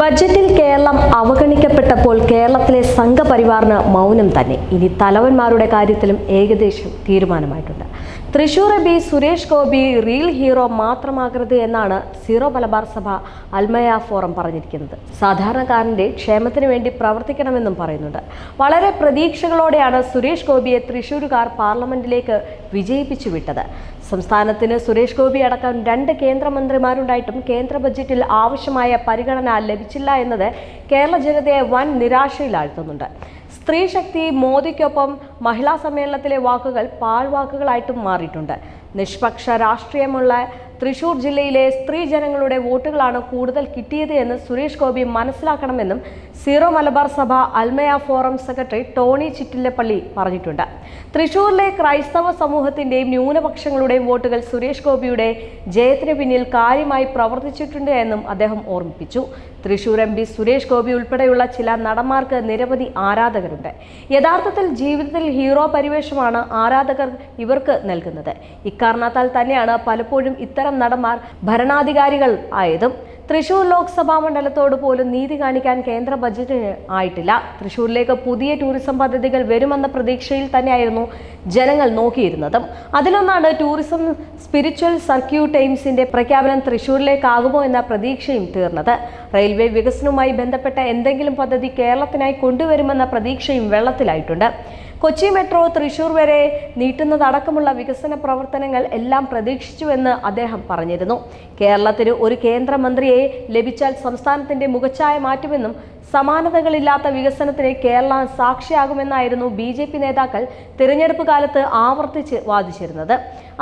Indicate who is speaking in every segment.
Speaker 1: ബജറ്റിൽ കേരളം അവഗണിക്കപ്പെട്ടപ്പോൾ കേരളത്തിലെ സംഘപരിവാറിന് മൗനം തന്നെ. ഇനി തലവന്മാരുടെ കാര്യത്തിലും ഏകദേശം തീരുമാനമായിട്ടുണ്ട്. Thrissur B Suresh Gopi real hero മാത്രമാകരുത് എന്നാണ് സീറോ മലബാർ സഭ അൽമയ ഫോറം പറഞ്ഞിരിക്കുന്നത്. സാധാരണക്കാരന്റെ ക്ഷേമത്തിന് വേണ്ടി പ്രവർത്തിക്കണമെന്നും പറയുന്നുണ്ട്. വളരെ പ്രതീക്ഷകളോടെയാണ് സുരേഷ് ഗോപിയെ തൃശൂരുകാർ പാർലമെന്റിലേക്ക് വിജയിപ്പിച്ചു വിട്ടത്. സംസ്ഥാനത്തിന് സുരേഷ് ഗോപി അടക്കം രണ്ട് കേന്ദ്രമന്ത്രിമാരുണ്ടായിട്ടും കേന്ദ്ര ബജറ്റിൽ ആവശ്യമായ പരിഗണന ലഭിച്ചില്ല എന്നത് കേരള ജനതയെ വൻ നിരാശയിലാഴ്ത്തുന്നുണ്ട്. സ്ത്രീ ശക്തി മോദിക്കൊപ്പം മഹിളാ സമ്മേളനത്തിലെ വാക്കുകൾ പാഴ്വാക്കുകളായിട്ടും മാറിയിട്ടുണ്ട്. നിഷ്പക്ഷ രാഷ്ട്രീയമുള്ള തൃശൂർ ജില്ലയിലെ സ്ത്രീ ജനങ്ങളുടെ വോട്ടുകളാണ് കൂടുതൽ കിട്ടിയത് എന്ന് സുരേഷ് ഗോപി മനസ്സിലാക്കണമെന്നും സീറോ മലബാർ സഭ അൽമയ ഫോറം സെക്രട്ടറി ടോണി ചിറ്റില്ലപ്പള്ളി പറഞ്ഞിട്ടുണ്ട്. തൃശൂരിലെ ക്രൈസ്തവ സമൂഹത്തിന്റെയും ന്യൂനപക്ഷങ്ങളുടെയും വോട്ടുകൾ സുരേഷ് ഗോപിയുടെ ജയത്തിന് പിന്നിൽ കാര്യമായി പ്രവർത്തിച്ചിട്ടുണ്ട് എന്നും അദ്ദേഹം ഓർമ്മിപ്പിച്ചു. തൃശൂർ എം പി സുരേഷ് ഗോപി ഉൾപ്പെടെയുള്ള ചില നടന്മാർക്ക് നിരവധി ആരാധകരുണ്ട്. യഥാർത്ഥത്തിൽ ജീവിതത്തിൽ ഹീറോ പരിവേഷമാണ് ആരാധകർ ഇവർക്ക് നൽകുന്നത്. ഇക്കാരണത്താൽ തന്നെയാണ് പലപ്പോഴും ഇത്തരം നടന്മാർ ഭരണാധികാരികൾ ആയതും തൃശൂർ ലോക്സഭാ മണ്ഡലത്തോട് പോലും നീതി കാണിക്കാൻ കേന്ദ്ര ബജറ്റിന് ആയിട്ടില്ല. തൃശൂരിലേക്ക് പുതിയ ടൂറിസം പദ്ധതികൾ വരുമെന്ന പ്രതീക്ഷയിൽ തന്നെയായിരുന്നു ജനങ്ങൾ നോക്കിയിരുന്നതും. അതിലൊന്നാണ് ടൂറിസം സ്പിരിച്വൽ സർക്യൂട്ട് ടൈംസിന്റെ പ്രഖ്യാപനം തൃശൂരിലേക്കാകുമോ എന്ന പ്രതീക്ഷയും തീർന്നത്. റെയിൽവേ വികസനവുമായി ബന്ധപ്പെട്ട എന്തെങ്കിലും പദ്ധതി കേരളത്തിനായി കൊണ്ടുവരുമെന്ന പ്രതീക്ഷയും വെള്ളത്തിലായിട്ടുണ്ട്. കൊച്ചി മെട്രോ തൃശൂർ വരെ നീട്ടുന്നതടക്കമുള്ള വികസന പ്രവർത്തനങ്ങൾ എല്ലാം പ്രതീക്ഷിച്ചുവെന്ന് അദ്ദേഹം പറഞ്ഞിരുന്നു. കേരളത്തിന് ഒരു കേന്ദ്രമന്ത്രിയെ ലഭിച്ചാൽ സംസ്ഥാനത്തിന്റെ മുഖച്ഛായ മാറ്റുമെന്നും സമാനതകളില്ലാത്ത വികസനത്തിന് കേരളം സാക്ഷിയാകുമെന്നായിരുന്നു ബി ജെ പി നേതാക്കൾ തിരഞ്ഞെടുപ്പ് കാലത്ത് ആവർത്തിച്ച് വാദിച്ചിരുന്നത്.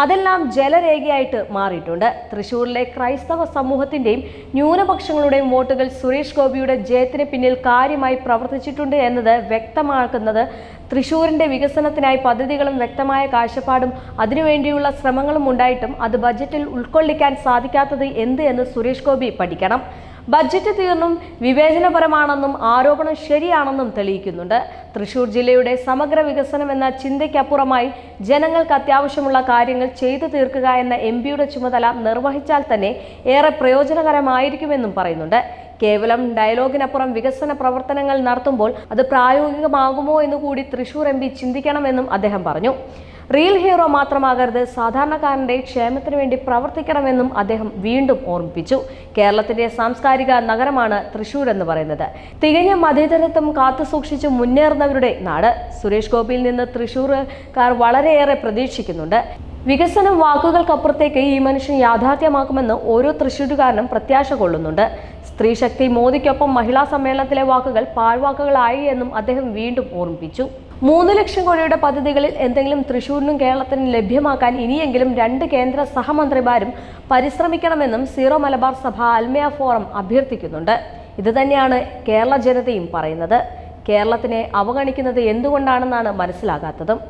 Speaker 1: അതെല്ലാം ജലരേഖയായിട്ട് മാറിയിട്ടുണ്ട്. തൃശൂരിലെ ക്രൈസ്തവ സമൂഹത്തിന്റെയും ന്യൂനപക്ഷങ്ങളുടെയും വോട്ടുകൾ സുരേഷ് ഗോപിയുടെ ജയത്തിന് പിന്നിൽ കാര്യമായി പ്രവർത്തിച്ചിട്ടുണ്ട് എന്നത് വ്യക്തമാക്കുന്നത് തൃശൂരിന്റെ വികസനത്തിനായി പദ്ധതികളും വ്യക്തമായ കാഴ്ചപ്പാടും അതിനുവേണ്ടിയുള്ള ശ്രമങ്ങളും ഉണ്ടായിട്ടും അത് ബജറ്റിൽ ഉൾക്കൊള്ളിക്കാൻ സാധിക്കാത്തത് എന്ത് എന്ന് സുരേഷ് ഗോപി പഠിക്കണം. ബജറ്റ് തീർന്നും വിവേചനപരമാണെന്നും ആരോപണം ശരിയാണെന്നും തെളിയിക്കുന്നുണ്ട്. തൃശൂർ ജില്ലയുടെ സമഗ്ര വികസനം എന്ന ചിന്തയ്ക്കപ്പുറമായി ജനങ്ങൾക്ക് അത്യാവശ്യമുള്ള കാര്യങ്ങൾ ചെയ്തു തീർക്കുക എന്ന എം പിയുടെ ചുമതല നിർവഹിച്ചാൽ തന്നെ ഏറെ പ്രയോജനകരമായിരിക്കുമെന്നും പറയുന്നുണ്ട്. കേവലം ഡയലോഗിനപ്പുറം വികസന പ്രവർത്തനങ്ങൾ നടത്തുമ്പോൾ അത് പ്രായോഗികമാകുമോ എന്ന് കൂടി തൃശൂർ എം ചിന്തിക്കണമെന്നും അദ്ദേഹം പറഞ്ഞു. റിയൽ ഹീറോ മാത്രമാകരുത്. സാധാരണക്കാരന്റെ ക്ഷേമത്തിന് വേണ്ടി പ്രവർത്തിക്കണമെന്നും അദ്ദേഹം വീണ്ടും ഓർമ്മിപ്പിച്ചു. കേരളത്തിന്റെ സാംസ്കാരിക നഗരമാണ് തൃശൂർ എന്ന് പറയുന്നത്. തികഞ്ഞ മതേതരത്വം കാത്തുസൂക്ഷിച്ച് മുന്നേറുന്നവരുടെ നാട്. സുരേഷ് ഗോപിയിൽ നിന്ന് തൃശൂർക്കാർ വളരെയേറെ പ്രതീക്ഷിക്കുന്നുണ്ട്. വികസനം വാക്കുകൾക്കപ്പുറത്തേക്ക് ഈ മനുഷ്യൻ യാഥാർത്ഥ്യമാക്കുമെന്ന് ഓരോ തൃശ്ശൂരുകാരനും പ്രത്യാശ കൊള്ളുന്നുണ്ട്. സ്ത്രീശക്തി മോദിക്കൊപ്പം മഹിളാ സമ്മേളനത്തിലെ വാക്കുകൾ പാഴ്വാക്കുകളായി എന്നും അദ്ദേഹം വീണ്ടും ഓർമ്മിപ്പിച്ചു. മൂന്ന് ലക്ഷം കോടിയുടെ പദ്ധതികളിൽ എന്തെങ്കിലും തൃശൂരിനും കേരളത്തിനും ലഭ്യമാക്കാൻ ഇനിയെങ്കിലും രണ്ട് കേന്ദ്ര സഹമന്ത്രിമാരും പരിശ്രമിക്കണമെന്നും സീറോ മലബാർ സഭ അൽമയ ഫോറം അഭ്യർത്ഥിക്കുന്നുണ്ട്. ഇതുതന്നെയാണ് കേരള ജനതയും പറയുന്നത്. കേരളത്തിനെ അവഗണിക്കുന്നത് എന്തുകൊണ്ടാണെന്നാണ് മനസ്സിലാകാത്തതും.